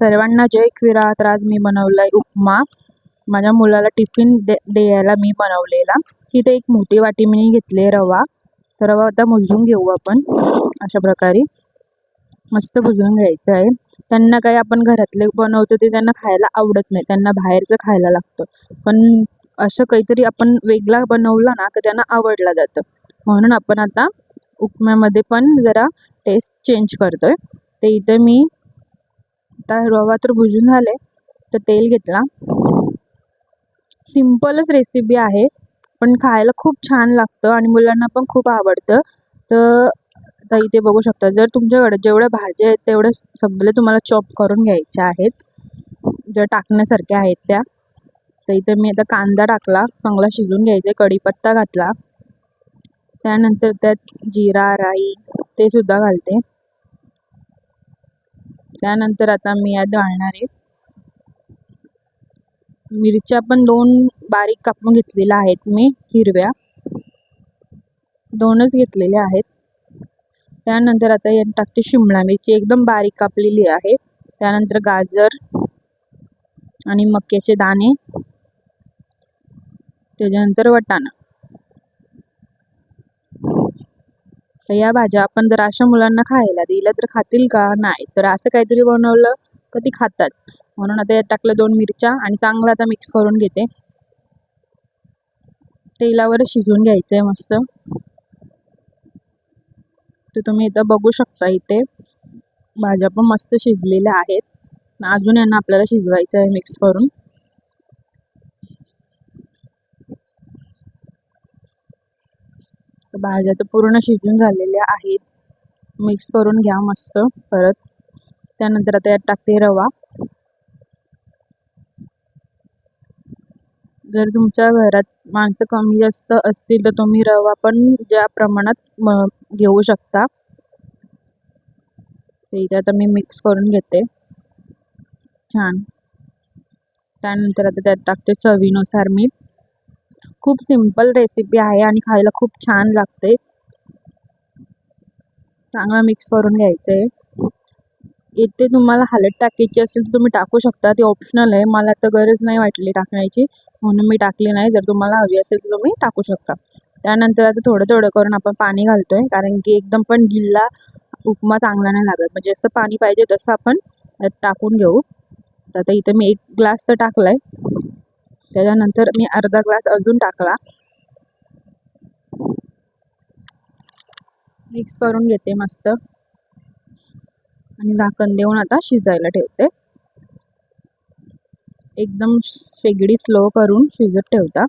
सर्वांना जय खिरा तर आज मी बनवलाय उपमा. माझ्या मुलाला टिफिन दे द्यायला मी बनवलेला. तिथे एक मोठी वाटी मी घेतली रवा. तर रवा आता मोजून घेऊ आपण. अशा प्रकारे. मस्त भुजून घ्यायचं आहे. त्यांना काही आपण घरातले बनवतो ते त्यांना खायला आवडत नाही. त्यांना बाहेरचं खायला लागतं. पण असं काहीतरी आपण वेगळा बनवला ना तर त्यांना आवडलं जातं. म्हणून आपण आता उपम्यामध्ये पण जरा टेस्ट चेंज करतो आहे ते इथे मी आता रवा तर भुजून झाले तर तेल घेतला. सिम्पलच रेसिपी आहे पण खायला खूप छान लागतं आणि मुलांना पण खूप आवडतं. तर आता इथे बघू शकता जर तुमच्याकडे जेवढ्या भाज्या आहेत तेवढ्या सगळे तुम्हाला चॉप करून घ्यायच्या आहेत. ज्या टाकण्यासारख्या आहेत त्या. तर इथे मी आता कांदा टाकला चांगला शिजून घ्यायचा कढीपत्ता घातला. त्यानंतर त्यात जिरा राई ते सुद्धा घालते. त्यानंतर आता मी यात घालणार आहे. मिरच्या पण दोन बारीक कापून घेतलेल्या आहेत मी हिरव्या. दोनच घेतलेल्या आहेत. त्यानंतर आता यात टाकते शिमला मिरची एकदम बारीक कापलेली आहे. त्यानंतर गाजर आणि मक्याचे दाणे. त्याच्यानंतर वटाणा. तर या भाज्या आपण जर अशा मुलांना खायला दिल्या तर खातील का? नाही. तर असं काहीतरी बनवलं तर ती खातात. म्हणून आता यात टाकलं दोन मिरच्या आणि चांगलं आता मिक्स करून घेते. तेलावर शिजवून घ्यायचं आहे मस्त. तर तुम्ही इथं बघू शकता इथे भाज्या पण मस्त शिजलेल्या आहेत. अजून यांना आपल्याला शिजवायचं आहे मिक्स करून. भाज्या तर पूर्ण शिजून झालेल्या आहेत. मिक्स करून घ्या मस्त परत. त्यानंतर आता यात टाकते रवा. जर तुमच्या घरात माणसं कमी जास्त असतील तर तुम्ही रवा पण ज्या प्रमाणात घेऊ शकता. ते इथे आता मी मिक्स करून घेते. छान. त्यानंतर आता त्यात टाकते चवीनुसार मीठ. खूप सिंपल रेसिपी आहे आणि खायला खूप छान लागते. चांगला मिक्स करून घ्यायचं. आहे इथे तुम्हाला हळद टाकायची असेल तर तुम्ही टाकू शकता. ती ऑप्शनल आहे. मला तर गरज नाही वाटली टाकण्याची. म्हणून मी टाकली नाही. जर तुम्हाला हवी असेल तर तुम्ही टाकू शकता. त्यानंतर आता थोडं थोडं करून आपण पाणी घालतो आहे कारण की एकदम पण गिल्ला उपमा चांगला नाही लागत. म्हणजे जसं पाणी पाहिजे तसं आपण टाकून घेऊ. तर आता इथे मी एक ग्लास तर टाकलाय. त्याच्यानंतर मी अर्धा ग्लास अजून टाकला. मिक्स करून घेते मस्त. आणि झाकण देऊन आता शिजायला ठेवते. एकदम शेगडी स्लो करून शिजत ठेवता.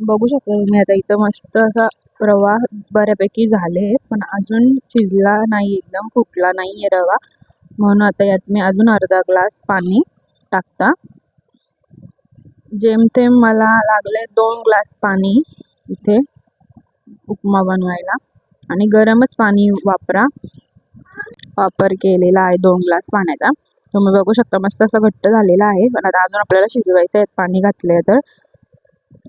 बघू शकता तुम्ही आता इथं मस्त असा रवा बऱ्यापैकी झाले पण अजून शिजला नाही एकदम फुटला नाही आहे रवा. म्हणून आता यात मी अजून अर्धा ग्लास पाणी टाकता. जेमतेम मला लागले दोन ग्लास पाणी इथे उपमा बनवायला. आणि गरमच पाणी वापरा. वापर केलेला आहे दोन ग्लास पाण्याचा. तुम्ही बघू शकता मस्त असं घट्ट झालेलं आहे. पण आता अजून आपल्याला शिजवायचं आहे. पाणी घातलं तर.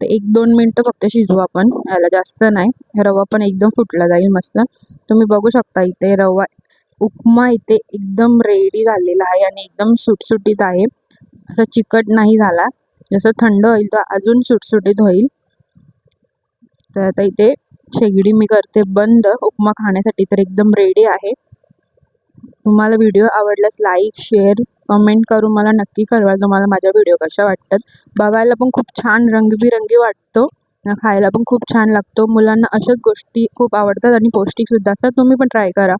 एक दोन मिनटं फक्त शिजवू आपण. याला जास्त नाही. रवा पण एकदम फुटला जाईल मस्त. तुम्ही बघू शकता इथे रवा उपमा इथे एकदम रेडी झालेला आहे आणि एकदम सुटसुटीत आहे. असं चिकट नाही झाला. जसं थंड होईल तर अजून सुटसुटीत होईल. तर आता इथे शेगडी मी करते बंद. उपमा खाण्यासाठी तर एकदम रेडी आहे. तुम्हाला व्हिडिओ आवडल्यास लाईक शेअर कमेंट करून मला नक्की कळवा तुम्हाला माझ्या व्हिडिओ कशा वाटतात. बघायला पण खूप छान रंगबिरंगी वाटतो. खायला पण खूप छान लागतो. मुलांना अशाच गोष्टी खूप आवडतात आणि पौष्टिकसुद्धा असतात. तुम्ही पण ट्राय करा.